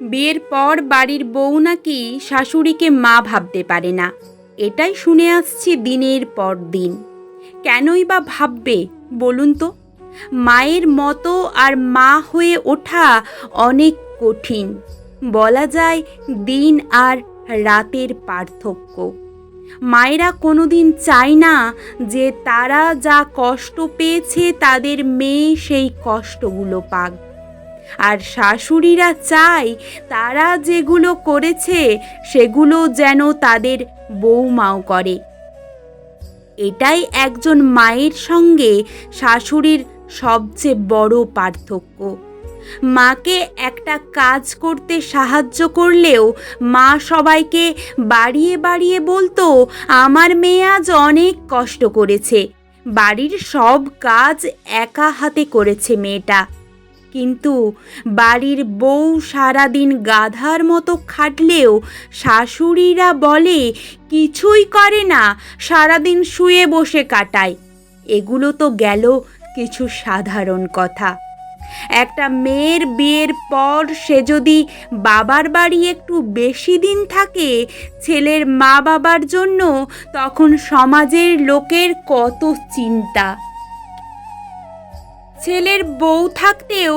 বিয়ের পর বাড়ির বউ নাকি শাশুড়িকে মা ভাবতে পারে না। এটাই শুনে আসছি দিনের পর দিন। কেনই বা ভাববে, বলুন তো? মায়ের মতো আর মা হয়ে ওঠা অনেক কঠিন। বলা যায় দিন আর রাতের পার্থক্য। মায়েরা কোনোদিন চায় না যে তারা যা কষ্ট পেয়েছে তাদের মেয়ে সেই কষ্টগুলো পাক। আর শাশুড়িরা চায় তারা যেগুলো করেছে সেগুলো যেন তাদের বৌমাও করে। এটাই একজন মায়ের সঙ্গে শাশুড়ির সবচেয়ে বড় পার্থক্য। মাকে একটা কাজ করতে সাহায্য করলেও মা সবাইকে বাড়িয়ে বাড়িয়ে বলতো, আমার মেয়ে আজ অনেক কষ্ট করেছে। বাড়ির সব কাজ একা হাতে করেছে মেয়েটা। কিন্তু বাড়ির বউ সারাদিন গাধার মতো খাটলেও শাশুড়িরা বলে, কিছুই করে না, সারাদিন শুয়ে বসে কাটায়। এগুলো তো গেল কিছু সাধারণ কথা। একটা মেয়ের বিয়ের পর সে যদি বাবার বাড়ি একটু বেশি দিন থাকে ছেলের মা বাবার জন্য, তখন সমাজের লোকের কত চিন্তা। ছেলের বউ থাকতেও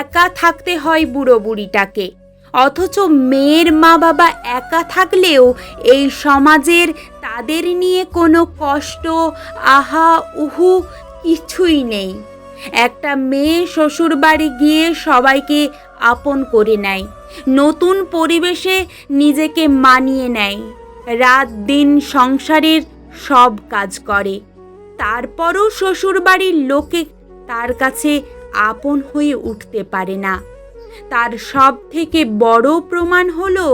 একা থাকতে হয় বুড়ো বুড়িটাকে। অথচ মেয়ের মা বাবা একা থাকলেও এই সমাজের তাদের নিয়ে কোনো কষ্ট, আহা, উহু কিছুই নেই। একটা মেয়ে শ্বশুর বাড়ি গিয়ে সবাইকে আপন করে নেয়, নতুন পরিবেশে নিজেকে মানিয়ে নেয়, রাত দিন সংসারের সব কাজ করে। তারপরও শ্বশুর বাড়ির লোকে তার কাছে আপন হয়ে উঠতে পারে না। তার সব থেকে বড় প্রমাণ হলো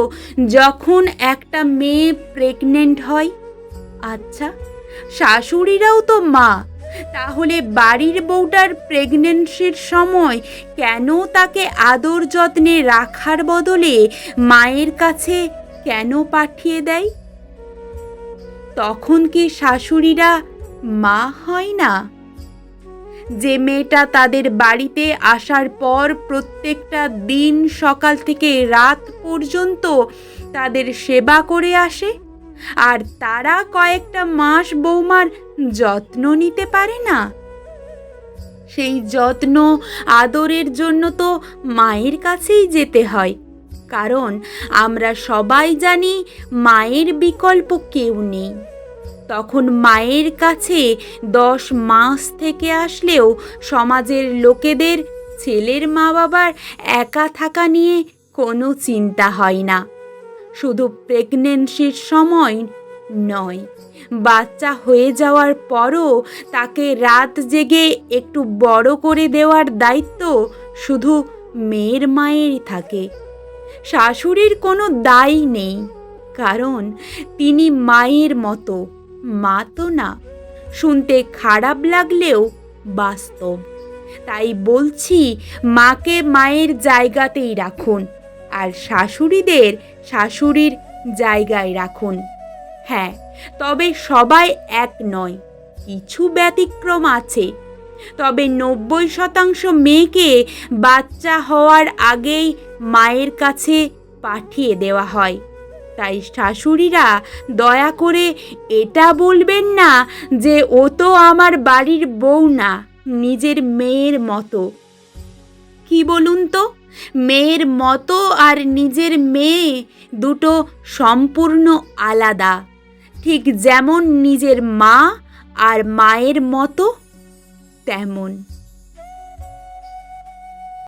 যখন একটা মেয়ে প্রেগনেন্ট হয়। আচ্ছা শাশুড়িরাও তো মা। তাহলে বাড়ির বউটার প্রেগনেন্সির সময় কেন তাকে আদর যত্নে রাখার বদলে মায়ের কাছে কেন পাঠিয়ে দেয়? তখন কি শাশুড়িরা মা হয় না? যে মেয়েটা তাদের বাড়িতে আসার পর প্রত্যেকটা দিন সকাল থেকে রাত পর্যন্ত তাদের সেবা করে আসে, আর তারা কয়েকটা মাস বৌমার যত্ন নিতে পারে না। সেই যত্ন আদরের জন্য তো মায়ের কাছেই যেতে হয়, কারণ আমরা সবাই জানি মায়ের বিকল্প কেউ নেই। তখন মায়ের কাছে দশ মাস থেকে আসলেও সমাজের লোকেদের, ছেলের মা বাবার একা থাকা নিয়ে কোনো চিন্তা হয় না। শুধু প্রেগনেন্সির সময় নয়, বাচ্চা হয়ে যাওয়ার পরও তাকে রাত জেগে একটু বড় করে দেওয়ার দায়িত্ব শুধু মেয়ের মায়েরই থাকে। শাশুড়ির কোনো দায় নেই, কারণ তিনি মায়ের মতো। মা তো না। শুনতে খারাপ লাগলেও বাস্তব। তাই বলছি, মাকে মায়ের জায়গাতেই রাখুন আর শাশুড়িদের শাশুড়ির জায়গায় রাখুন। হ্যাঁ তবে সবাই এক নয়, কিছু ব্যতিক্রম আছে। তবে নব্বই শতাংশ মেয়েকে বাচ্চা হওয়ার আগেই মায়ের কাছে পাঠিয়ে দেওয়া হয়। তাই শাশুড়িরা দয়া করে এটা বলবেন না যে ও তো আমার বাড়ির বউ না, নিজের মেয়ের মতো। কি বলুন তো? মেয়ের মতো আর নিজের মেয়ে দুটো সম্পূর্ণ আলাদা। ঠিক যেমন নিজের মা আর মায়ের মতো, তেমন।